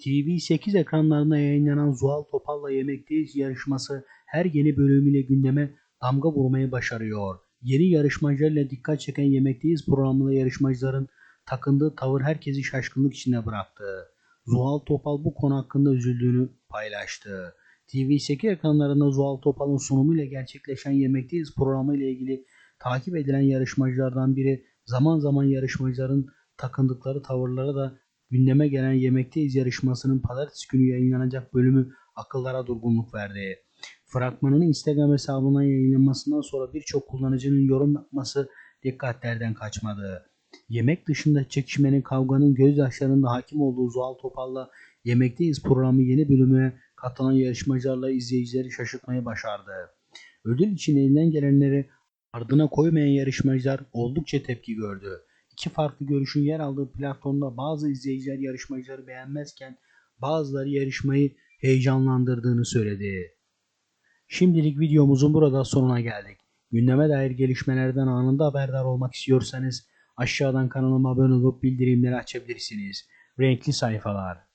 TV8 ekranlarında yayınlanan Zuhal Topal'la Yemekteyiz yarışması her yeni bölümüyle gündeme damga vurmayı başarıyor. Yeni yarışmacılarla dikkat çeken Yemekteyiz programında yarışmacıların takındığı tavır herkesi şaşkınlık içinde bıraktı. Zuhal Topal bu konu hakkında üzüldüğünü paylaştı. TV8 ekranlarında Zuhal Topal'ın sunumuyla gerçekleşen Yemekteyiz programı ile ilgili takip edilen yarışmacılardan biri zaman zaman yarışmacıların takındıkları tavırlara da gündeme gelen Yemekteyiz yarışmasının pazartesi günü yayınlanacak bölümü akıllara durgunluk verdi. Fragmanın Instagram hesabından yayınlanmasından sonra birçok kullanıcının yorum yapması dikkatlerden kaçmadı. Yemek dışında çekişmenin, kavganın, gözyaşlarının da hakim olduğu Zuhal Topal'la Yemekteyiz programı yeni bölümüne katılan yarışmacılarla izleyicileri şaşırtmayı başardı. Ödül için elinden gelenleri ardına koymayan yarışmacılar oldukça tepki gördü. İki farklı görüşün yer aldığı platformda bazı izleyiciler yarışmacıları beğenmezken bazıları yarışmayı heyecanlandırdığını söyledi. Şimdilik videomuzun burada sonuna geldik. Gündeme dair gelişmelerden anında haberdar olmak istiyorsanız aşağıdan kanalıma abone olup bildirimleri açabilirsiniz. Renkli sayfalar.